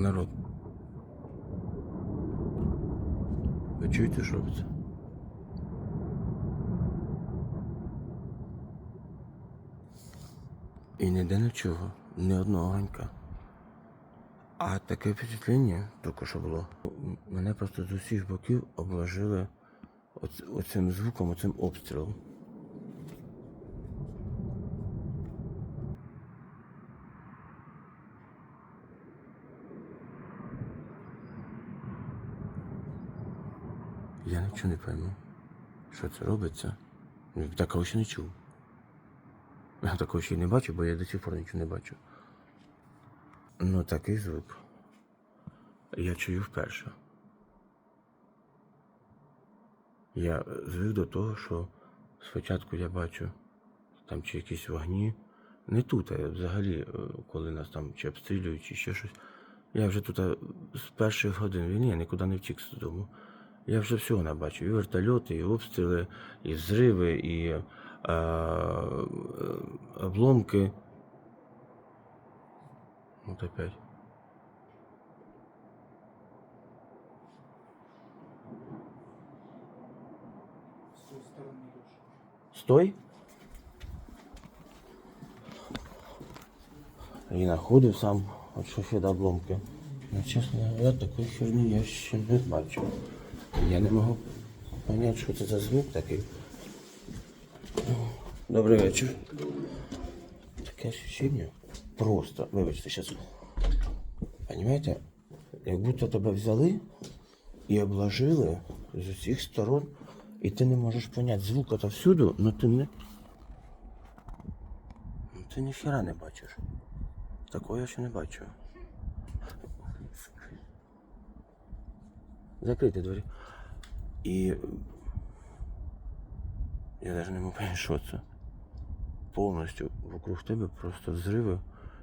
Народ. Ви чуєте, що робиться? І ніде нічого, ні одного ганька. А таке впечатлення тільки що було. Мене просто з усіх боків обложили оц- оцим звуком, оцим обстрілом. Я нічого не пойму. Що це робиться? Ну, Такого ще не чув. Я такого ще й не бачу, бо я до сих пор нічого не бачу. Ну, такий звук. Я чую вперше. Я звик до того, що спочатку я бачу там чи якісь вогні. Не тут, а взагалі, е, коли нас там чи обстрілюють, чи ще щось. Я вже тут е, з перших годин війни я нікуди не втік з дому. Я вже всього набачив. І вертольоти, і обстріли, і взриви, і е, е, обломки. Вот опять. С той стороны лучше. Стой. І знаходив сам, от що ще до обломки. Ну, чесно говоря, такої херні я ще не бачив. Я не можу зрозуміти, що це за звук такий. Добрий вечір. Таке ощущение просто, вибачте, зараз. Понимаете, як будто тебе взяли і обложили з усіх сторон, і ти не можеш поняти звук это всюду, но ти не. Ну, ти ніхера не бачиш. Такого я ще не бачу. Закрийте двері. І. Я навіть не поняти, що це. Повністю вокруг тебе просто взриви.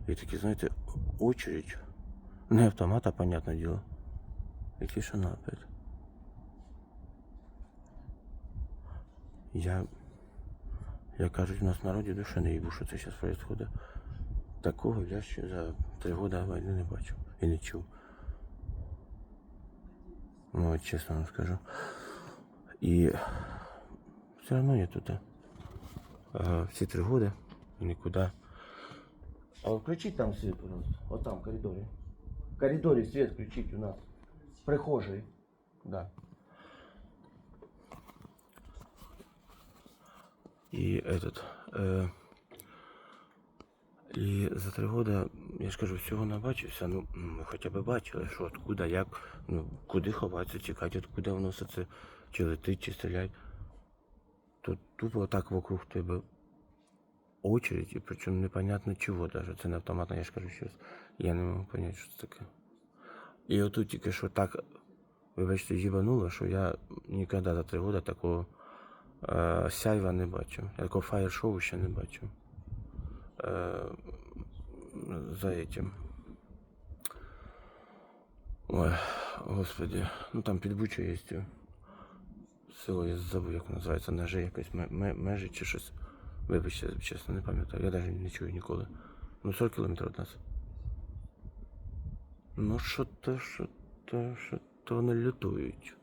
І такі, знаєте, очередь. Не автомат, а понятне діло. І тишина опять. Я, як кажуть, у нас в народі душа не їбу, що це зараз відбувається. Такого я ще за три роки війни не бачив і не чув. Ну, чесно вам скажу. І все одно я тут. А, всі три роки нікуди. А включіть там світ, пожалуйста. Вот там, в коридоре. В коридоре свет включить у нас. В прихожей. Да. И этот. Е, і за три роки, я ж кажу, всього набачився. Ну, хоча б бачили, що откуда, як, ну, куди ховатися, тікати, откуда це, чи летить, чи стрілять. Тут тупо так вокруг тебе очередь, і причому непонятно чого даже. Це не автоматно, я ж кажу щось. Я не можу зрозуміти, що це таке. І отут тільки що так, вибачте, їбануло, що я ніколи за три роки такого е, сяйва не бачив. Я такого фаєр-шоу ще не бачив. Е, за этим. Ой, господи. Ну там під Бучу є е, я забув, як називається, межі якось, ме- ме- межі чи щось. Вибачте, чесно, не пам'ятаю. Я навіть не чую ніколи. Ну, 40 кілометрів від нас. Ну, що то, що то, що то вони лютують.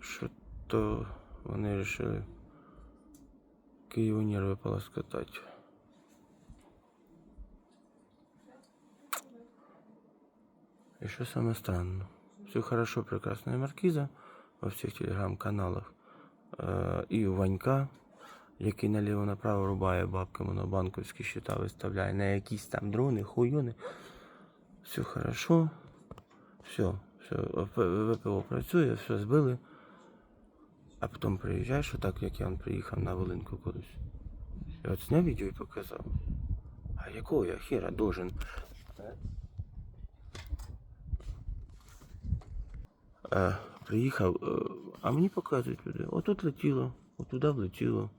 Що то вони вирішили Києву нерви полоскотати. И что самое странное, все хорошо, прекрасная маркиза во всіх телеграм-каналах. І у Ванька, який наліво-направо рубає бабками на банковські щита виставляє, на якісь там дрони, хуйони. Все хорошо. Все, все, ВПО працює, все збили. А потім приїжджаєш, отак, як я приїхав на Волинку колись. І от зняв відео і показав. А якого я хера должен? Е, приїхав, е, а мені показують люди. Отут летіло, отуди влетіло.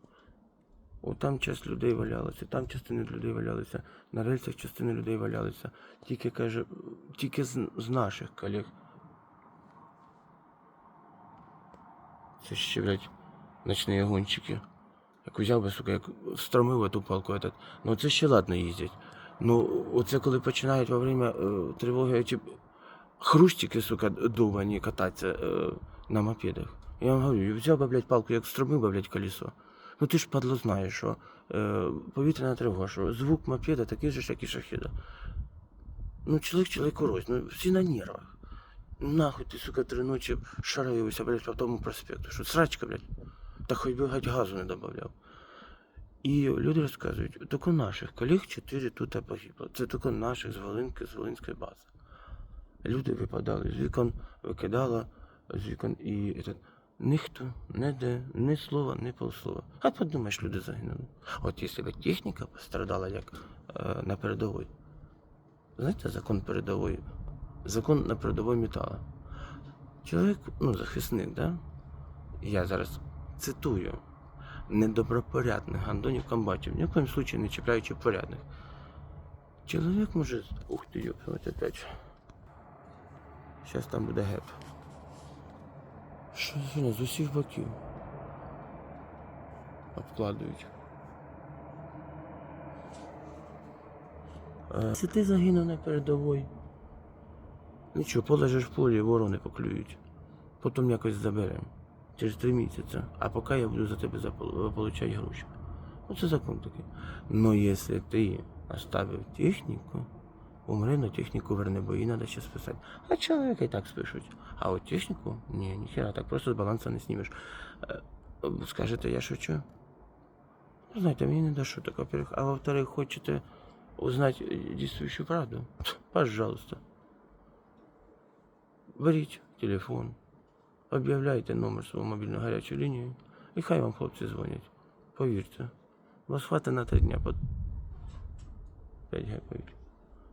От там часть людей валялася, там частини людей валялися, на рельсах частини людей валялися. Тільки каже, тільки з, з наших колег. Це ще, блядь, ночні огончики. Як взяв би, сука, як встромив эту палку этот. Ну це ще ладно їздять. Ну, оце коли починають во время е, тривоги ті хрустики, сука, довбані кататися е, на мопедах. Я вам говорю, взяв би, блядь, палку, як струмив би, блядь, колесо. Ну ти ж падло знаєш, що е, повітряна тривога, що звук мопеда такий же, як і шахіда. Ну, чоловік чоловіку рознь, ну всі на нервах. Нахуй ти, сука, три ночі шараюся, блядь, по тому проспекту. Що срачка, блядь. Та хоч би газу не додавав. І люди розказують, тільки наших колег чотири тут погибло. Це тільки наших з Волинки, з Волинської бази. Люди випадали з вікон, викидало з вікон і этот, ніхто, не де, ні слова, ні полслова. А подумаєш, люди загинули. От якщо б техніка пострадала як е, на передовій. Знаєте, закон передової? Закон на передовій металу. Чоловік, ну, захисник, да? Я зараз цитую недобропорядних гандонів комбатів, в коїм случаї не чіпляючи порядних. Чоловік може. Ух ти, ёпсель, опять. Зараз там буде геп. Що за з усіх боків? Обкладують. Це ти загинув на передовій. Нічого, полежиш в полі, ворони поклюють. Потім якось заберемо. Через три місяці. А поки я буду за тебе получати гроші. Оце закон такий. Но якщо ти оставив техніку, умри, на техніку верне, бо її треба ще списати. А чоловіка і так спишуть. А от техніку? Ні, ніхера, так просто з балансу не знімеш. Е, Скажете, я шучу? Ну, знаєте, мені не до шуток, во-первых. А во-вторых, хочете узнать э, действующую правду? Пожалуйста. Беріть телефон, об'являйте номер свого мобільного гарячої лінії, і хай вам хлопці дзвонять. Повірте, вас хватить на три дня по 5 геповіть.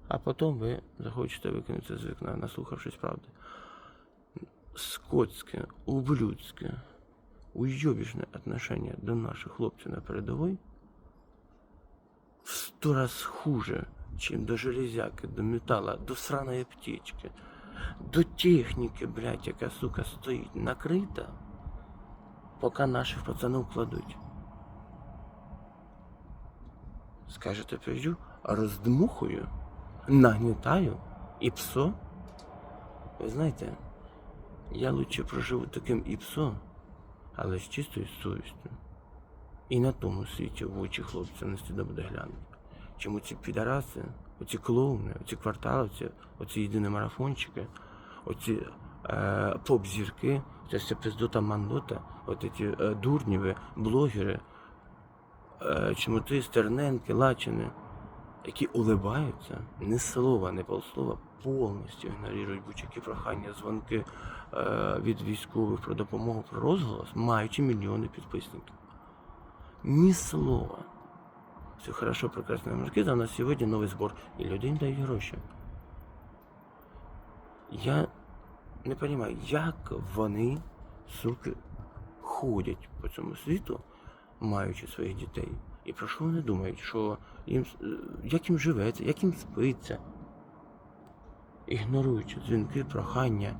А потім ви захочете викинутися з вікна, наслухавшись правди. Скотське, ублюдське, уйобічне отношение до наших хлопців на передовій в сто раз хуже, чем до железяки, до металла, до сраної аптечки, до техніки, блядь, яка, сука, стоїть накрита, поки наших пацанів кладуть. Скажете, прийду, роздмухую, нагнітаю і псо. Ви знаєте, я лучше проживу таким і псо, але з чистою совістю. І на тому світі в очі хлопця не стидно буде глянути. Чому ці підараси, оці клоуни, оці кварталовці, оці єдині марафончики, оці е, поп-зірки, ця вся пиздота мандота, от ці е, дурніви, блогери, е, чмоти, стерненки, лачини, які улибаються, ні слова, ні полслова, повністю ігнорують будь-які прохання, дзвонки е, від військових про допомогу, про розголос, маючи мільйони підписників. Ни слова. Все хорошо, прекрасно. Мужики, у нас сегодня новый сбор. И люди їм дають гроші. Я не розумію, як вони, суки, ходять по цьому світу, маючи своїх дітей. І про що вони думають? Що їм, е, як їм живеться, як їм спиться, ігноруючи дзвінки, прохання,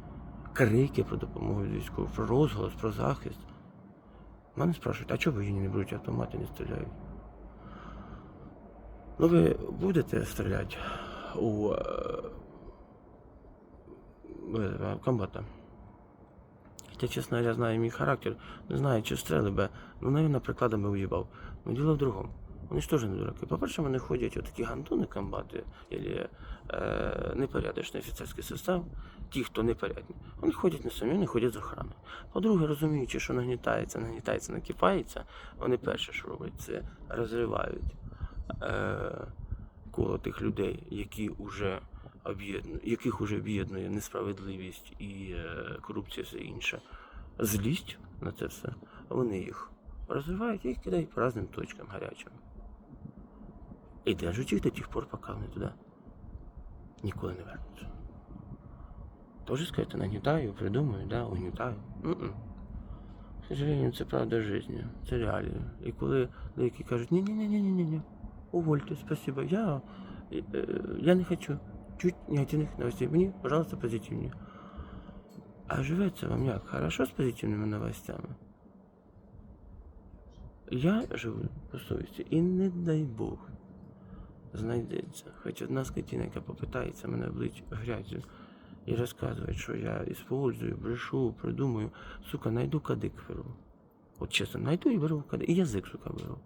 крики про допомогу від військових, про розголос, про захист. Мене спрашують, а чого воєнні не беруть автомати, не стріляють? Ну ви будете стріляти у е, е, комбата? Хоча, чесно, я знаю мій характер, не знаю, чи стріли би, ну, навіть прикладом би уїбав. Ну, діло в другому. Вони ж теж не дураки. По-перше, вони ходять отакі гандони комбати, або е, непорядочний офіцерський состав, ті, хто непорядні, вони ходять не самі, вони ходять з охраною. По-друге, розуміючи, що нагнітається, нагнітається, накипається, вони перше, що роблять, це розривають е, коло тих людей, які об'єднує, яких уже об'єднує несправедливість і е, корупція все інше. Злість на це все. Вони їх розривають і їх кидають по різним точкам гарячим. І держать їх до тих пор, поки вони туди ніколи не вернуться. Тоже сказати, нагнітаю, придумаю, да, угнітаю. К сожалению, це правда жизни, це реалії. І коли деякі кажуть, ні-ні-ні-ні-ні-ні, увольте, спасибо, я, е, я не хочу чуть негативных новостей. Мне, пожалуйста, позитивнее. А живется вам як? Хорошо с позитивными новостями? Я живу по совісті і не дай Бог знайдеться. Хоч одна скотина, яка попитається мене обличчя грязю і розказує, що я іспользую, брешу, придумую. Сука, найду кадик беру. От чесно, найду і беру кадик. І язик, сука, беру.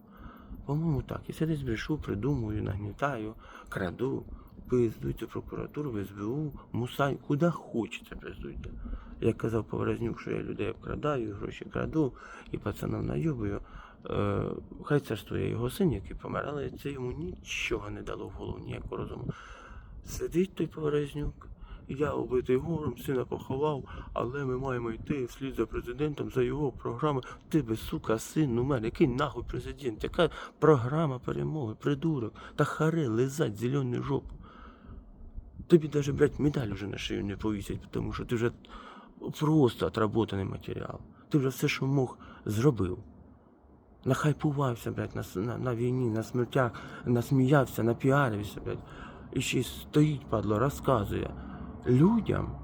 По-моєму, так. Якщо десь брешу, придумую, нагнітаю, краду, пиздуйте прокуратуру, в СБУ, мусай, куди хочете пиздуйте. Як казав Поворознюк, що я людей обкрадаю, гроші краду і пацанам найобую. Е, хай царствує його син, який помер, але це йому нічого не дало в голову, ніякого розуму. Сидить той Поворознюк, я убитий горем, сина поховав, але ми маємо йти вслід за президентом, за його програмою. Ти би, сука, син, ну мене, який нахуй президент, яка програма перемоги, придурок, та харе лизать зелену жопу. Тобі навіть, блядь, медаль уже на шию не повісять, тому що ти вже просто отработаний матеріал. Ти вже все, що мог, зробив. Нахайпувався, блядь, на, на, на війні, на смертях, насміявся, напіарився, блядь. І ще й стоїть, падло, розказує людям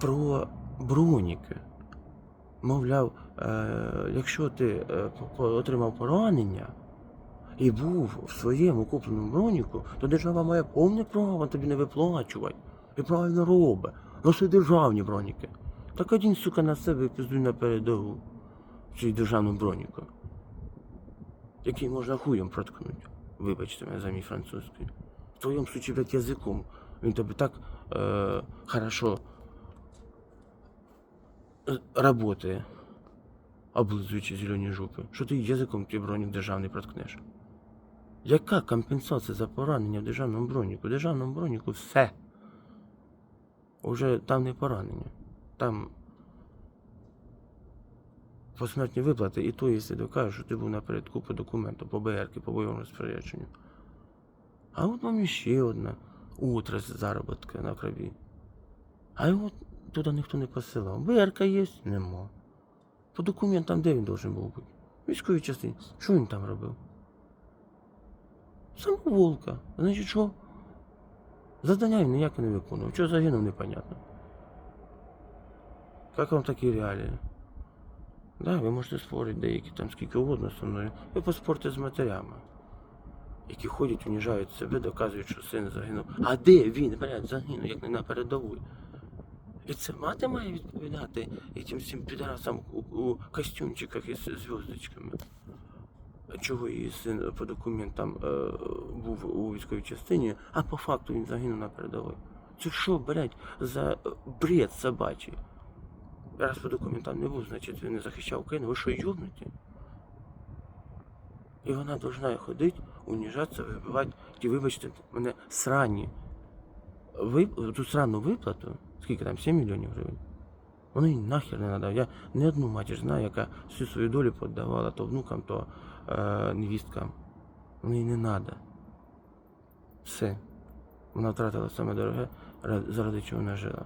про броніки. Мовляв, е, якщо ти е, отримав поранення і був в своєму купленому броніку, то держава має повне право тобі не виплачувати. І правильно робить. Ну це державні броніки. Так один, сука, на себе і пиздуй на передову. Чи державну броніку. Який можна хуєм проткнути. Вибачте мене за мій французький. В твоєму случаї, блядь, язиком. Він тобі так е, хорошо е, облизуючи зелені жопи, що ти язиком ті бронік державний проткнеш. Яка компенсація за поранення в державному броніку? В державному броніку все. Уже там не поранення. Там посмертні виплати, і то, якщо докажеш, що ти був напередку по документу, по БРК, по бойовому розпорядженню. А от вам ще одна утрась заробітка на крові. А його туди ніхто не посилав. БРК є? Нема. По документам де він должен був бути? Військовій частині. Що він там робив? Самоволка. Значить, що? Завдання він ніяке не виконував. Чого загинув, непонятно. Як вам такі реалії? Да, ви можете спорити деякі там скільки угодно зі мною. Ви поспорте з матерями, які ходять, уніжають себе, доказують, що син загинув. А де він, блядь, загинув, як не на передовій? І це мати має відповідати этим всім підарасам у, у костюмчиках із зв'язочками. Чого її син по документам е, був у військовій частині, а по факту він загинув на передовій. Це що, блядь, за е, бред собачий? Раз по документам не був, значить він не захищав Україну. Ви що, йобнуті? І вона должна ходити, уніжатися, вибивати ті, вибачте, мене срані. Ви, ту срану виплату, скільки там, 7 мільйонів гривень? Воно їй нахер не надав. Я не одну матір знаю, яка всю свою долю подавала то внукам, то е, невісткам. Воно їй не треба. Все. Вона втратила саме дороге, заради чого вона жила.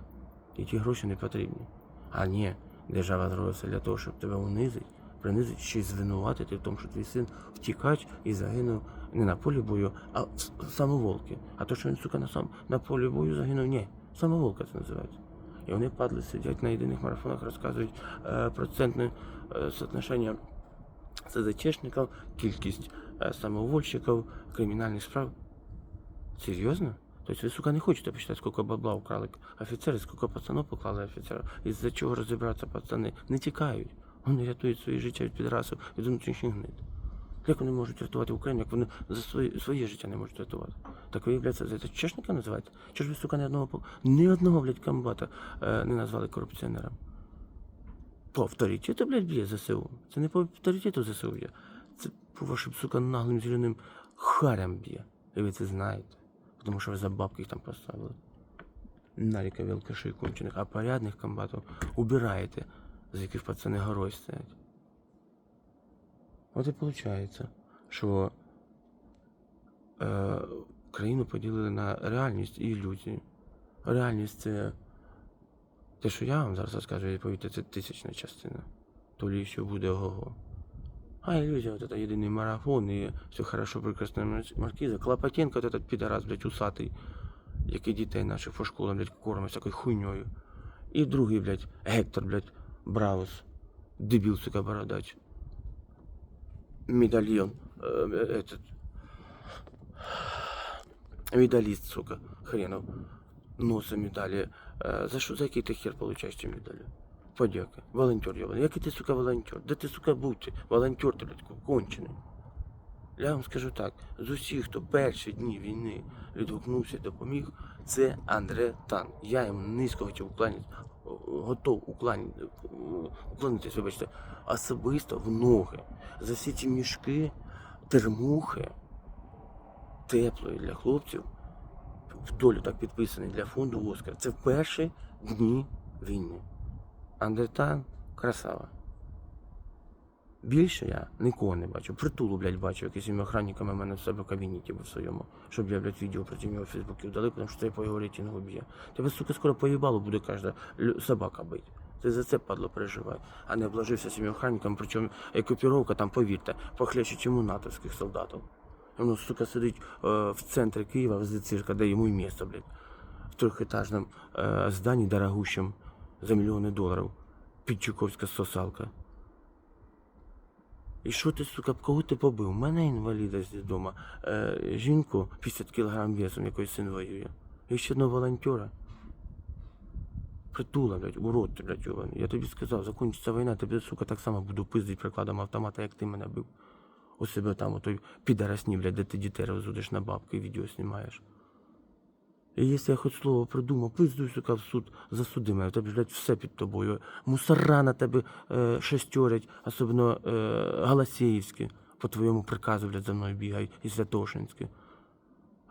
І ті гроші не потрібні. А ні, держава зробила для того, щоб тебе унизити, принизити, ще звинуватити в тому, що твій син втікач і загинув не на полі бою, а в самоволки. А то, що він, сука, на, сам, на полі бою загинув, ні. Самоволка це називається. І вони падли, сидять на єдиних марафонах, розказують е, процентне е, соотношення СЗЧшників, кількість е, самовольщиків, кримінальних справ. Серьезно? Тобто ви, сука, не хочете почитати, скільки бабла украли офіцери, скільки пацанов поклали офіцерів, із-за чого розібратися пацани. Не тікають. Вони рятують своє життя від підрасів, від внутрішніх гнид. Як вони можуть рятувати Україну, як вони за своє, своє життя не можуть рятувати? Так ви, блядь, це, чешника називаєте? Чи ж ви, сука, ні одного, ні одного, блядь, комбата е, не назвали корупціонером? По авторитету, блядь, б'є ЗСУ. Це не по авторитету ЗСУ б'є. Це по вашим, сука, наглим зеленим харям б'є. І ви це знаєте. Тому що ви за бабки їх там поставили. Наріка алкашей кончених, а порядних комбатів убираєте, з яких пацани горой стоять. От і виходить, що е, країну поділили на реальність і ілюзію. Реальність це те, що я вам зараз розкажу, і повірте, це тисячна частина. То лі ще буде ого-го. А иллюзия, вот это єдиний марафон, і все хорошо, прекрасно маркіза. Клопотенко, вот этот підарас, блядь, усатий, який дітей наших по школам, блядь, кормить всякою хуйньою. І другий, блядь, Гектор, блядь, Браус, дебіл, сука, бородач. Медальйон, э, этот, Медаліст, сука, хренов. Носом медалі. Е, за що, за який ти хер получаєш ці медалі? Подяки. Волонтер йобаний. Який ти, сука, волонтер? Де ти, сука, був? Волонтер ти, блядь, кончений. Я вам скажу так, з усіх, хто перші дні війни відгукнувся і допоміг, це Андре Тан. Я йому низько хотів уклонитися, готов уклонитися, уклонитись, вибачте, особисто в ноги. За всі ці мішки, термухи теплої для хлопців, в долю так підписаний для фонду Оскар. Це в перші дні війни. Андертан красава. Більше я нікого не бачу. Притулу, блядь, бачу, якийсь охранниками в мене в себе в кабінеті в своєму, щоб я, блядь, відео проти нього в Фейсбуці вдали, тому що це по його рейтингу б'є. Тебе, сука, скоро поїбало буде кожна собака бить. Ти за це, падло, переживай. А не обложився цими охранниками, причому екіпіровка там, повірте, похлеще, чим у натовських солдатів. Воно, сука, сидить е, в центрі Києва, в цирка, де йому і місто, блядь. В трьохетажному е, зданні дорогущем за мільйони доларів. Підчуковська сосалка. І що ти, сука, кого ти побив? У мене інваліда з дому, е, жінку 50 кг весом, який син воює. І ще одного волонтера. Притула, блядь, урод ти, блядь, йований. Я тобі сказав, закінчиться війна, тебе, сука, так само буду пиздити прикладом автомата, як ти мене бив. У себе там, отой підарасні, блядь, де ти дітей розводиш на бабки і відео знімаєш. І якщо я хоч слово придумав, пиздуй, сука, в суд, засуди мене, у тебе, блядь, все під тобою. Мусора на тебе е, шестерять, особливо е, Галасєївські, по твоєму приказу, блядь, за мною бігають, і Святошинські.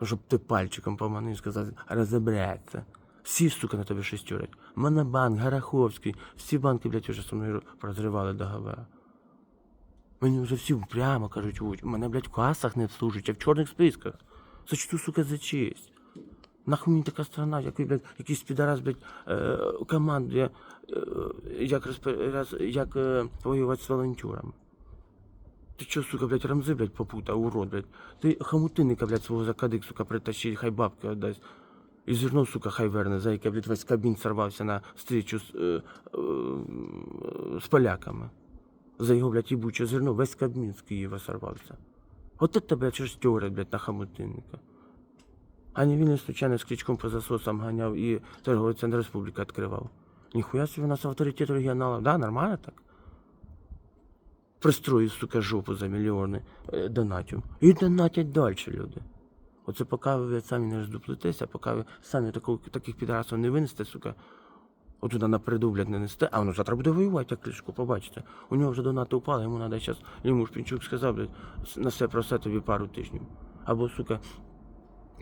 Щоб ти пальчиком поманив і сказав, розібратися. Всі, сука, на тебе шестерять. Монобанк, Гараховський, всі банки, блядь, вже зі мною розривали договори. Мені вже всі прямо кажуть, «Ой, мене, блядь, в касах не обслужують, а в чорних списках. Сочту, сука, за честь. Нахуй мені така страна, який, блядь, якийсь підарас, блядь, е, командує, е, як, розпе- як е, воювати з волонтерами. Ти чо, сука, блядь, рамзи, блядь, попутав, урод, блядь. Ти хомутинника, блядь, свого закадик, сука, притащи, хай бабки віддасть. І зерно, сука, хай верне, за яке, блядь, весь кабін сорвався на встречу з, е, е, з поляками. За його, блядь, їбуче зерно, весь кабін з Києва сорвався. От это, блядь, шестерять, блядь, на хомутинника. А не він случайно з крючком по засосам ганяв і торговий центр республіки відкривав. Ніхуя собі у нас авторитет регіоналів. Да, нормально так? Пристроїв, сука, жопу за мільйони е, донатів. І донатять далі люди. Оце поки ви самі не роздуплитеся, поки ви самі такого, таких підрасів не винесете, сука, отуда напереду, блядь, не несте, а воно завтра буде воювати, як кличко, побачите. У нього вже донати упали, йому треба зараз, йому ж Пінчук сказав, на все про все тобі пару тижнів. Або, сука,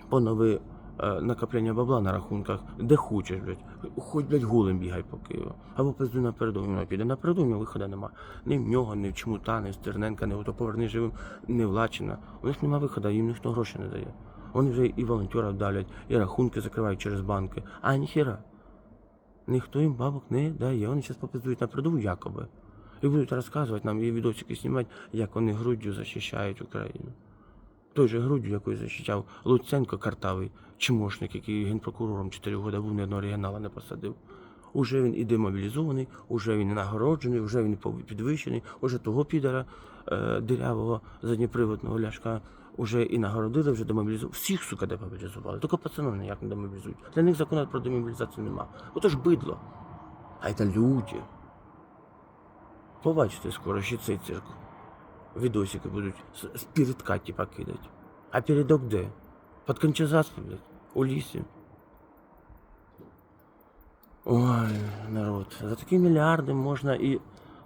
понови е, накоплення бабла на рахунках, де хочеш, блядь. Хоч, блядь, голим бігай по Києву. Або пизду напереду, він піде напереду, у нього виходу нема. Ні в нього, ні в Чмута, ні в Стерненка, ні в поверни живим, ні в Лачина. У них нема виходу, їм ніхто грошей не дає. Вони вже і волонтерів давлять, і рахунки закривають через банки. А ніхіра. Ніхто їм бабок не дає. Вони зараз попиздують на передову якоби. І будуть розказувати нам і відосики знімати, як вони груддю захищають Україну. Той же груддю, якою захищав Луценко картавий, чмошник, який генпрокурором 4 роки був, ні одного оригінала не посадив. Уже він і демобілізований, уже він нагороджений, уже він підвищений, уже того підара е, дирявого задніприводного ляшка уже і нагородили, вже демобілізували. Всіх, сука, демобілізували. Тільки пацанів ніяк не демобілізують. Для них закону про демобілізацію нема. Ото ж бидло. А це люди. Побачите скоро ще цей цирк. Відосики будуть з, передка, типа, кидать. А передок де? Под Кончезаспом, блядь, у лісі. Ой, народ, за такі мільярди можна і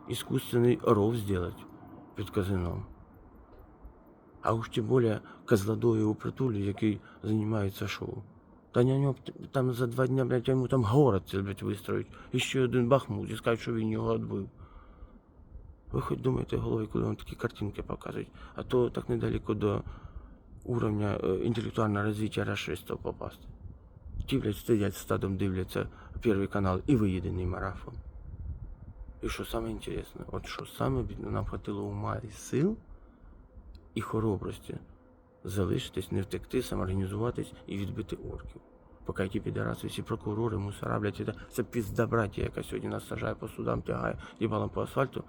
искусственный ров сделать під казином. А уж тим більше козлодою у притулі, який займається шоу. Та на нього там за два дня, блядь, йому там город блядь, вистроють. І ще один бахмут, і скажуть, що він його відбив. Ви хоч думаєте головою, коли вам такі картинки показують, а то так недалеко до уровня е, інтелектуального розвитку расистів попасти. Ті, блядь, сидять стадом, дивляться Первый канал і виєдений марафон. І що саме інтересне, от що саме нам хватило ума і сил і хоробрості залишитись, не втекти, самоорганізуватись і відбити орків. Поки ті підараси, всі прокурори, мусора, блядь, це, це пізда братія, яка сьогодні нас сажає по судам, тягає їбалом по асфальту,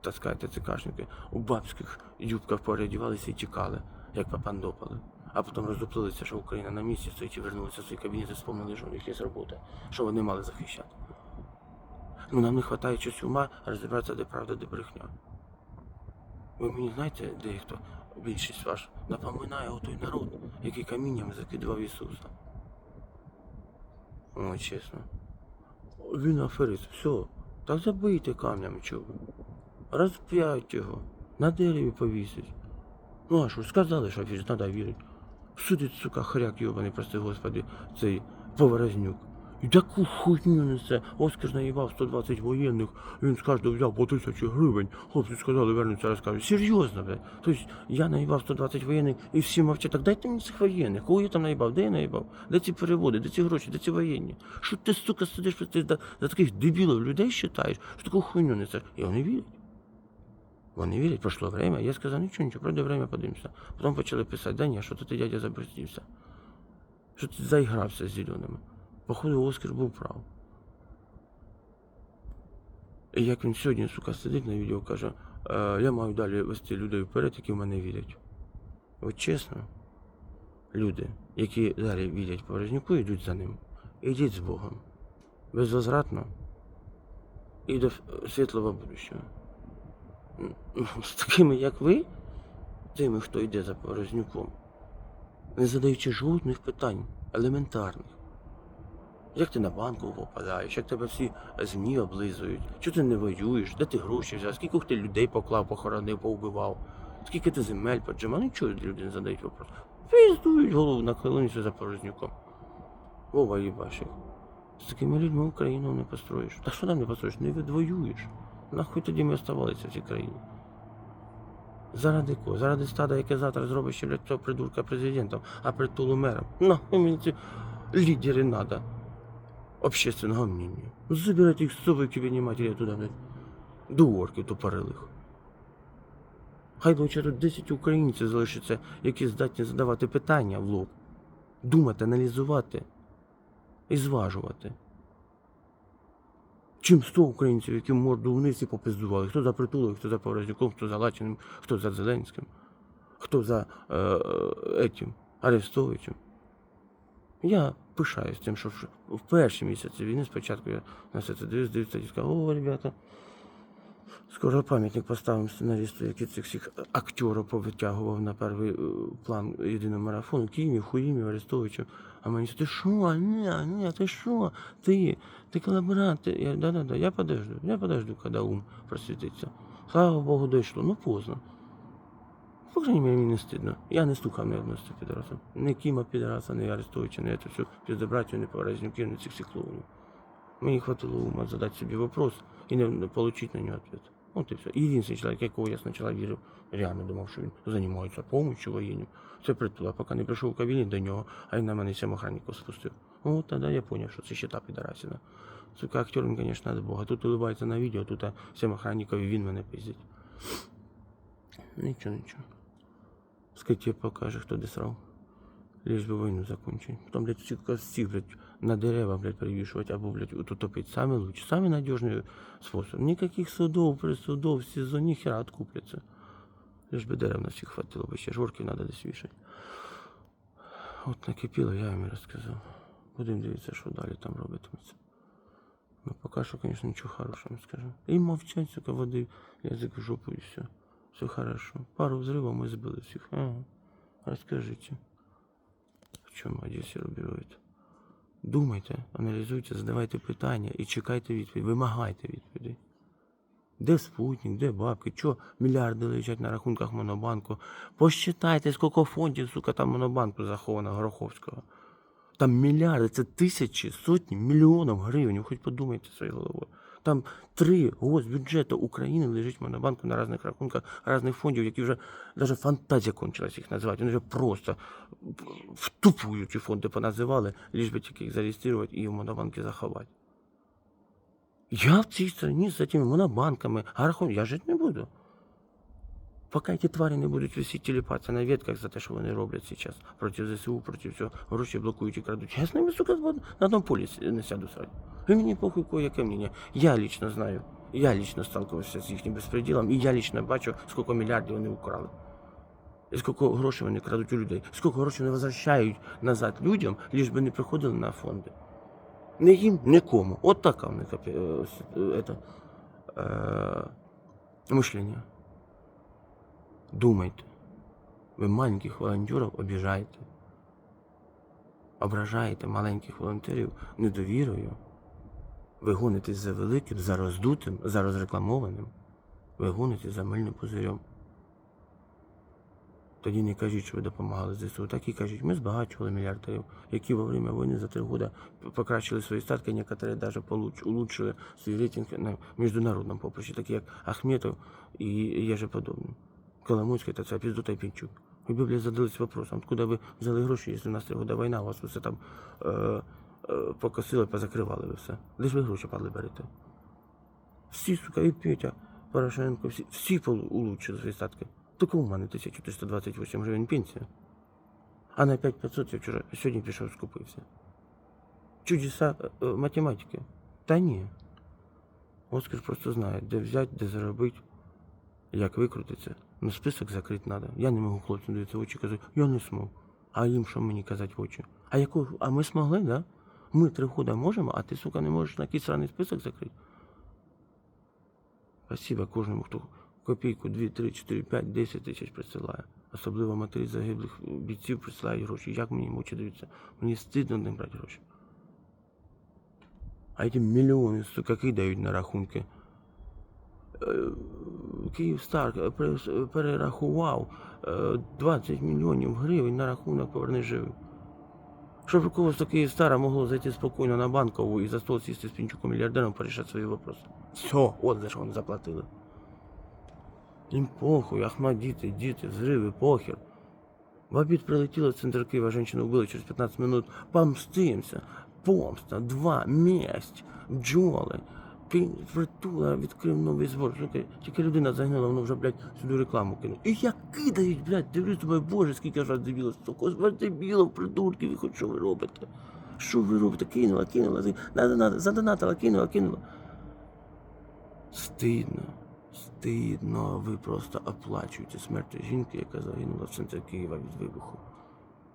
таскає ТЦКшники, у бабських юбках переодівалися і тікали, як попандопали. А потім роздуплилися, що Україна на місці стоїть і вернулися в свої кабінети, спомнили, що у них є робота, що вони мали захищати. Ну нам не вистачає чогось ума розібратися, де правда, де брехня. Ви мені знаєте, де хто, більшість ваш, напоминає отой народ, який каміннями закидував Ісуса. О, чесно. Він аферист, все. Так забийте камнями чого. Розп'ять його, на дереві повісить. Ну а що, сказали, що вірить, треба вірити. Судить, сука, хряк йобаний, прости господи, цей поворознюк. І таку хуйню несе. Оскар наїбав 120 воєнних, він з кожного взяв по тисячі гривень. Хлопці сказали, вернуться, розкажуть. Серйозно, блядь. Тобто я наїбав 120 воєнних і всі мовчать. Так дайте мені цих воєнних. Кого я там наїбав? Де я наїбав? Де ці переводи, де ці гроші, де ці воєнні? Що ти, сука, сидиш ти за, за таких дебілів людей вважаєш? Що таку хуйню несеш? І вони вірять. Вони вірять, пройшло время. Я сказав, нічого, нічого, пройде время, подивимося. Потім почали писати, да ні, що ти дядя забрустився. Що ти заігрався з зеленими. Походу, Оскар був прав. І як він сьогодні, сука, сидить на відео, каже, я маю далі вести людей вперед, які в мене вірять. От чесно, люди, які далі вірять Поворознюку, йдуть за ним. Ідіть з Богом. Безвозвратно. І до світлого будущого. Ну, З такими, як ви, тими, хто йде за Поворознюком, не задаючи жодних питань, елементарних. Як ти на банку попадаєш, як тебе всі ЗМІ облизують, чого ти не воюєш, де ти гроші взяв, скільки ти людей поклав, похоронив, повбивав, скільки ти земель поджимав, нічого люди не задають вопрос. Піздують голову нахиленістю за Порожнюком. Вова їбашик. З такими людьми Україну не построїш. Та що там не построїш? Не відвоюєш. Нахуй тоді ми оставалися в цій країні. Заради кого? Заради стада, яке завтра зробить ще блядь, цього придурка президентом, а притулу мером. Нахуй мені ці лідери надо общественного мнения. Забирайте их с собой к матери туда, блядь, до орків тупорилих. Хай лучше тут 10 українців залишиться, які здатні задавати питання в лоб, думати, аналізувати і зважувати. Чим 100 українців, які морду вниз і попиздували, хто за притулок, хто за Поворознюком, хто за Лачиним, хто за Зеленським, хто за е, етім, Арестовичем. Я пишаюсь тим, що в- перші місяці війни спочатку я на все це дивився, дивився і сказав, о, ребята, скоро пам'ятник поставимо сценаристу, який цих всіх актерів повитягував на перший е, план єдиного марафону, Києві, Хуїмі, Арестовичем. А мені ти що, ні, ні, ти що, ти, ти колаборант. Я, да, да, да, я подожду, я подожду, коли ум просвітиться. Слава Богу, дійшло, ну поздно. По крайней мені не стидно. Я не стукав ні одного з цих підарасів. Ні Кіма підараса, ні Арестовича, ні це все піздобратів, ні Поворознюків, ні цих всіх клоунів. Мені хватило ума задати собі вопрос і не, не получить на нього ответ. Вот и все. Единственный человек, якого я сначала вірив, реально думав, що він займається помощью воєнним. Це притула, поки не прийшов в кабінет до нього, а він на мене сім охранників спустив. От тоді я зрозумів, що це ще та підарасина. Сука, актер він, звісно, від Бога. Тут улыбається на відео, тут а, сім охранників і він мене пиздить. Нічого, нічого. Скоті покаже, хто де срав. Лишь бы войну закончить. Потом, блядь, всіх всіх, блядь, на дерева, блядь, привішувати, або, блядь, вот утопить. Самый лучший, самый надежный способ. Никаких судов, присудов, СИЗО, ніхера откупляться. Лишь би дерев на всіх хватило, бо ще жорків треба десь вішати. От накипіло, я їм розказав. Будемо дивитися, що далі там робитиметься. Ну, поки що, конечно, нічого хорошого не скажу. І мовчать, сука, води, язик в жопу і все. Все хорошо. Пару взрывов мы сбили всех. Ага. Расскажите, в чому Одесі рубірують? Думайте, аналізуйте, задавайте питання і чекайте відповідь, вимагайте відповідей. Де спутник, де бабки, чого мільярди лежать на рахунках Монобанку? Посчитайте, скільки фондів, сука, там Монобанку заховано Гороховського. Там мільярди, це тисячі, сотні, мільйонів гривень. Ви хоч подумайте своєю головою. Там три госбюджету України лежить в Монобанку на різних рахунках різних фондів, які вже навіть фантазія кончилась їх називати. Вони вже просто втупую ці фонди поназивали, лиш би тільки їх зареєструвати і в Монобанки заховати. Я в цій країні з цими монобанками, гарахом, я жити не буду. Поки ті тварі не будуть висіти тіліпатися на ветках за те, що вони роблять зараз проти ЗСУ, проти всього, гроші блокують і крадуть. Я з ними, сука, на одному полі не сяду срати. І мені похуй, яке мнення. Я лично знаю. Я лично сталкивався з їхнім безпреділом, і я лично бачу, скільки мільярдів вони украли. І скільки грошей вони крадуть у людей, скільки грошей вони возвращають назад людям, лиш би не приходили на фонди. Не їм, нікому. От така в них опі- е, е, это, е, мишлення. Думайте. Ви маленьких волонтерів обіжаєте. Ображаєте маленьких волонтерів недовірою. Ви гонитесь за великим, за роздутим, за розрекламованим. Ви гонитесь за мильним пузирем. Тоді не кажіть, що ви допомагали ЗСУ. Так і кажіть, ми збагачували мільярдерів, які во время війни за три роки покращили свої статки, даже получ- улучшили свій рейтинг на міжнародному поприщі, такі як Ахметов і Єжеподобний. Коломойський та ця піздута і Пінчук. Ви б, блядь, задались вопросом, откуда ви взяли гроші, якщо у нас три роки війна, у вас все там е, е, покосили, позакривали ви все. Де ж ви гроші падли берете? Всі, сука, і Петя, Порошенко, всі, всі улучшили свої статки. Тільки у мене 1328 гривень пенсія. А на 5500 я вчора сьогодні пішов скупився. Чудеса е, е, математики. Та ні. Оскар просто знає, де взяти, де заробити, як викрутиться. Ну, список закрити треба. Я не можу хлопцям дивитися в очі казати, я не змог. А їм що мені казати в очі? А яку, а ми змогли, да? Ми три года можемо, а ти, сука, не можеш на якийсь сраний список закрити. Спасибо кожному, хто копійку, 2, 3, 4, 5, 10 тисяч присилає. Особливо матері загиблих бійців присилають гроші. Як мені їм в? Мені стидно не брати гроші. А ці мільйони, сука, кидають на рахунки. Е, Київстар е, перерахував е, 20 мільйонів гривень на рахунок поверни живим. Щоб руководство Київстара могло зайти спокійно на банкову і за стол сісти з Пінчуком мільярдером порішати свої вопроси. Все, от за що вони заплатили. Їм похуй, ахмадіти, діти, взриви, похер. В обід прилетіло в центр Києва, женщину вбили через 15 минут. Помстимся. Помста, два, месть, бджоли. Притула відкрив новий збор. Тільки людина загинула, воно вже, блядь, сюди рекламу кинув. І як кидають, блядь, дивлюсь, думаю, боже, скільки раз дебіло, сука, вас придурки, ви хоч що ви робите? Що ви робите? Кинула, кинула, задонатила, кинула, кинула. Стидно, стидно, ви просто оплачуєте смерть жінки, яка загинула в центрі Києва від вибуху.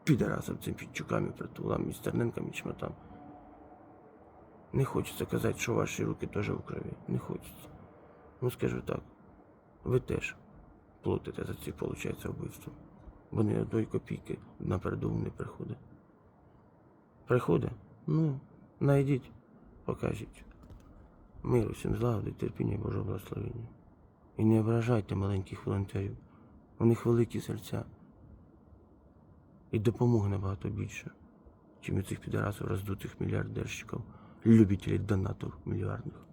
Підарасам цим підчуками, притулам, містерненкам і чматам. Не хочеться казати, що ваші руки теж в крові. Не хочеться. Ну скажу так, ви теж платите за ці, виходить, вбивства. Бо ні одної копійки на передову не приходить. Приходить? Ну, знайдіть, покажіть. Миру всім злагоди, терпіння і Божого благословення. І не ображайте маленьких волонтерів. У них великі серця. І допомоги набагато більше, чим у цих підарасів роздутих мільярдерщиків, любителів донатів мільярдних.